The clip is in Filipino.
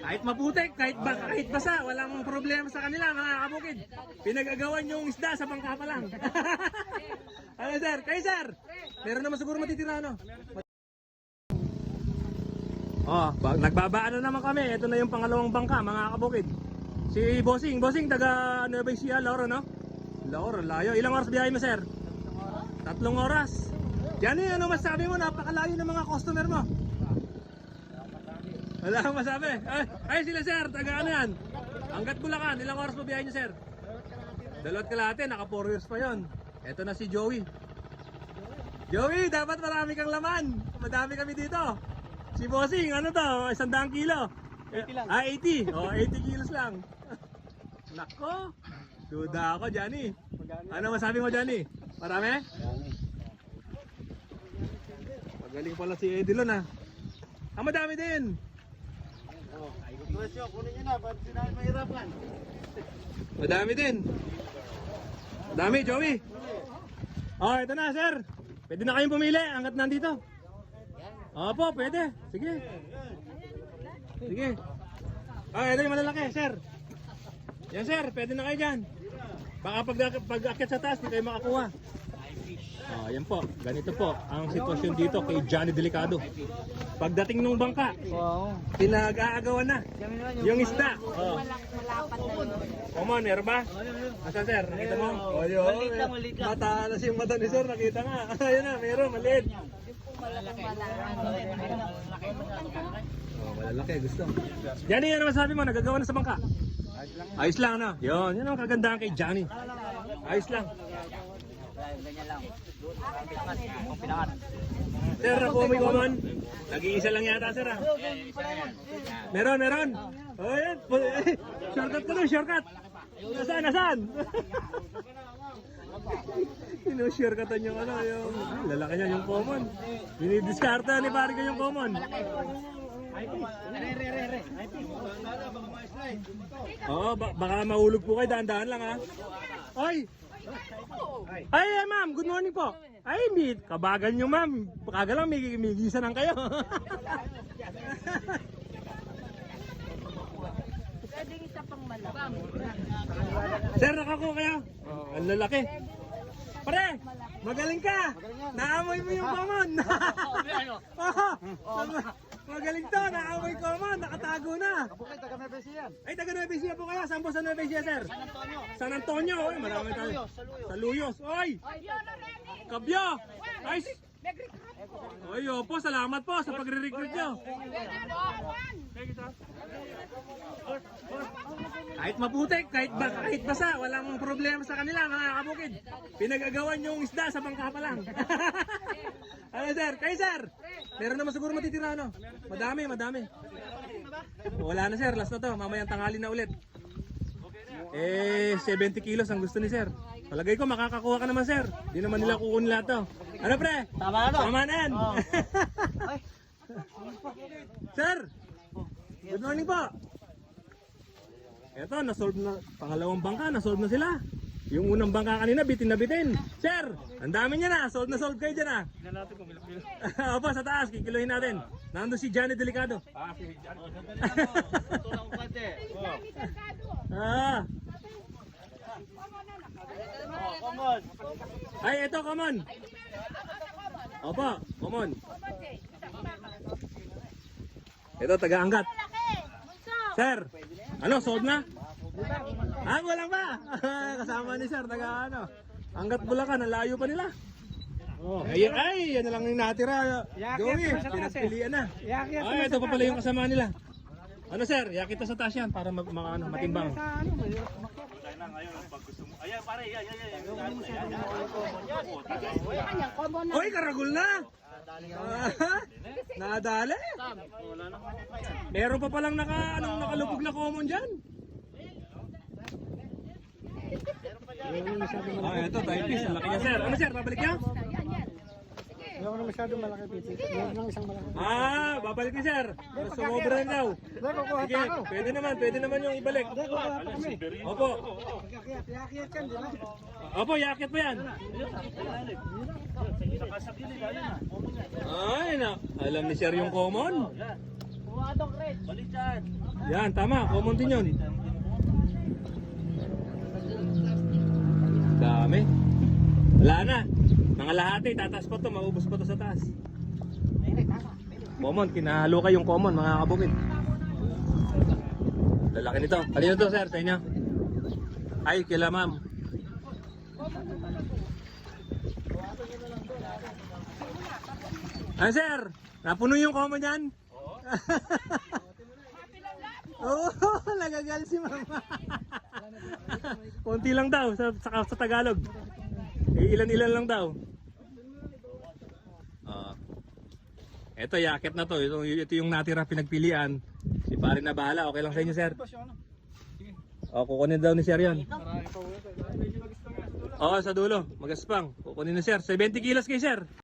Kahit maputik, kahit, ba, kahit basa, walang problema sa kanila mga kabukid. Pinag-agawan yung isda sa bangka pa lang. ano sir? Kayo sir? Meron naman siguro matitira no? Oh, ba- nagbabaan na naman kami. Ito na yung pangalawang bangka mga kabukid. Si Bossing, Bossing taga Nueva Ecija, Lauro no? Lauro, layo. Ilang oras biyahe mo sir? Tatlong oras. Yan eh, ano masabi mo? Napakalayo ng mga customer mo. Wala kang masabi. Ay, ay sila sir, taga ano yan? Hanggat Bulacan, ilang oras pa biyahe niyo sir? Dalawat kalahati, naka 4 years pa yon. Ito na si Joey. Joey, dapat marami kang laman. Madami kami dito. Si Bossing, ano to? Isang daang kilo. 80 lang. Ah, 80. Oh, 80 kilos lang. Nako. Duda ako, Johnny. Ano masabi mo, Johnny? Marami? Magaling pala si Edilon ah. Ah, madami din. Presyo, kunin nyo na, ba't sinabi mahirapan? Madami din. Madami, Joey. Oh, ito na, sir. Pwede na kayong pumili hanggat nandito. Opo, pwede. Sige. Sige. Ah, ito yung malalaki, sir. Yan, sir. Pwede na kayo dyan. Baka pag, pag akit sa taas, di kayo makakuha. Oh, yan po. Ganito po ang sitwasyon dito kay Johnny Delicado. Pagdating ng bangka, Wow. pinag-aagawan na. Yung isda. Oh. Come on, meron ba? Asan sir? Nakita mo? Oh, lang. Matalas yung mata ni sir. Nakita nga. Ayun na, meron. Maliit. Oh, malalaki. Gusto. Yan yan ang masabi mo. Nagagawa na sa bangka. Ayos lang na. Yun. Yun ang kagandahan kay Johnny. Ayos lang. Ganyan lang. Ang pinangat. Sir, ako may common. Nag-iisa lang yata sir ah. Meron, meron. Oh, yan. Shortcut ka doon, shortcut. Nasaan, nasaan? Sino-shortcutan yung ano, yung Ay, lalaki niya yung common. Dinidiskarta ni pare ko yung common. Oo, ba- baka mahulog po kayo, dahan-dahan lang ha. Ay! Ay, eh, ma'am, good morning po. Ay, meet, kabagal nyo ma'am. Kaga lang, may, may gisa lang kayo. Pwedeng isa pang malaki. Sir, nakako kayo. Ang lalaki. Pare, magaling ka. Naamoy mo yung common. Oo. magaling to, naamoy common. Nakatago na. Bukay, taga Mebesi yan. Ay, taga Nueva Ecija po kayo. Saan po sa Nueva Ecija, sir? San Antonio. San Antonio. Oy, marami tayo. Sa Luyos. Oy! Kabyo! Ay! Oy, opo, salamat po sa pagre-recruit nyo. Kahit maputik, kahit ba, kahit basa, walang problema sa kanila mga kabukid. Pinag-agawan yung isda sa bangka pa lang. ano sir? Kayo sir? Meron naman siguro matitira no? Madami, madami. Wala na sir, last na to. Mamayang tanghali na ulit. Eh, 70 kilos ang gusto ni sir. Palagay ko makakakuha ka naman sir. Di naman nila kukunin lahat to. Ano pre? Tama na to. Tama na yan. Ay. sir! Good morning po. Eto, nasolve na, pangalawang bangka, nasolve na sila. Yung unang bangka kanina, bitin na bitin. Sir, ang dami niya na, solve na solve kayo dyan ah. Tignan natin kung kilo. Opo, sa taas, kikiluhin natin. Nandun si Johnny Delicado. Ah, si. Oh, sandali lang ko konti. Oh. Ah, Oh, common. ay, eto, common. Opo, common. Ito, taga-anggat. Sir, ano, sold na? Ah, wala pa. Kasama ni sir, taga ano. Anggat Bulacan, ang layo pa nila. Oh, ay, ay, yan na lang yung natira. Joey, pinagpilian na. Ay, ito pa pala yung kasama nila. Ano sir, yakit to sa taas yan para mag, mga, ano, matimbang. Ayan, pare. Ayan, ayan, ayan. Hoy, karagol na! Ah, Nadali? Meron pa palang naka, anong, nakalubog na common dyan. Ah, ito, typist. Ang laki niya, sir. Ano, sir? Babalik niya? Yan, yan. Ayoko na masyadong malaki pitik. Meron lang isang malaki. Ah, babalik ni sir. Sumobra na daw. Sige, pwede naman, pwede naman yung ibalik. Opo. Yakit, yan, di ba? Opo, yakit pa yan. Ay, na. Alam ni sir yung common. Baliktad. Yan, tama. Common din yun. Dami. Wala na. Mga lahati, tatas pa to, maubos pa to sa taas. Common, kinahalo kayong common, mga kabukid. Lalaki nito. Kanino to, sir? Sa inyo? Ay, kila ma'am. Ah, sir! Napuno yung common yan? Oo, oh, nagagal si mama. Konti lang daw sa, sa, sa Tagalog. Eh, ilan-ilan lang daw. Ah. Ito, yakit na to. Ito, ito yung natira pinagpilian. Si pare na bahala. Okay lang sa inyo, sir? O, kukunin daw ni sir yan. Oo, sa dulo. Magaspang. Kukunin ni sir. 70 kilos kay sir.